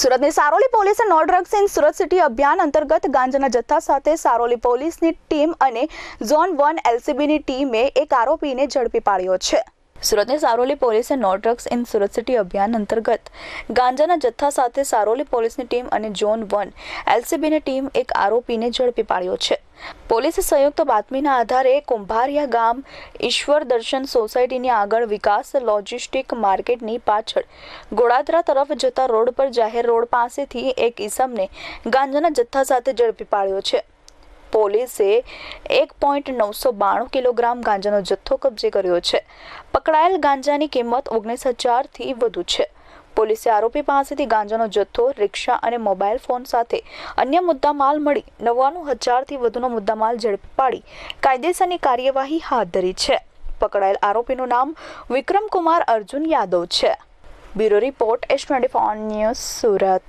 સુરતની સારોલી પોલીસે no drugs in Surat city અભિયાન અંતર્ગત ગાંજાના જથ્થા સાથે સારોલી પોલીસની ટીમ અને ઝોન વન એલસીબીની ટીમે એક આરોપીને ઝડપી પાડ્યો છે. સુરતની સારોલી પોલીસે no drugs in Surat city અભિયાન અંતર્ગત ગાંજાના જથ્થા સાથે સારોલી પોલીસની ટીમ અને ઝોન વન એલસીબીની ટીમ એક આરોપીને ઝડપી પાડ્યો છે. પોલીસે સંયુક્ત બાતમીના આધારે કુંભારિયા ગામ ઈશ્વર દર્શન સોસાયટીની આગળ વિકાસ લોજિસ્ટિક માર્કેટની પાછળ ગોળાદરા તરફ જતા રોડ પર જાહેર રોડ પાસેથી એક ઈસમને ગાંજાના જથ્થા સાથે ઝડપી પાડ્યો છે. પોલીસે એક પોઈન્ટ નવસો બાણું કિલોગ્રામ ગાંજાનો જથ્થો કબજે કર્યો છે. પકડાયેલ ગાંજાની કિંમત ઓગણીસ હજારથી વધુ છે. પોલીસે આરોપી પાસેથી ગાંજાનો જથ્થો, રિક્ષા અને મોબાઈલ ફોન સાથે અન્ય મુદ્દામાલ મળી નવ્વાણું હજારથી વધુનો મુદ્દામાલ ઝડપી પાડી કાયદેસરની કાર્યવાહી હાથ ધરી છે. પકડાયેલ આરોપીનું નામ વિક્રમ કુમાર અર્જુન યાદવ છે. Bureau report, S twenty news Surat.